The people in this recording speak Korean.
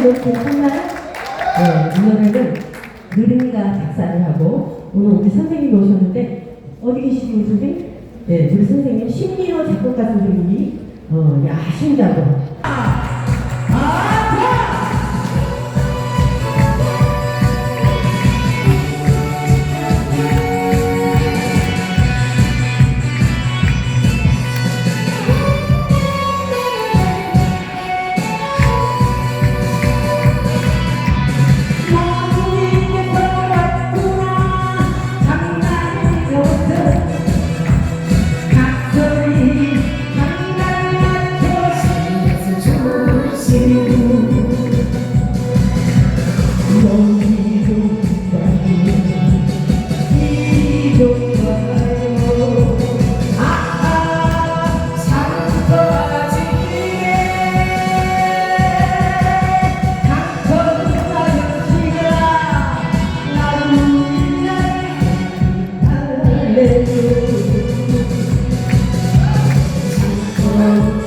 이렇게 정말 네, 이번에는 누리미가 작사를 하고 오늘 우리 선생님 오셨는데 어디 계시는 선생님? 네, 우리 선생님 신미호 작곡가 선생님이 어, 야, 하신다고. 아! 아! Amen.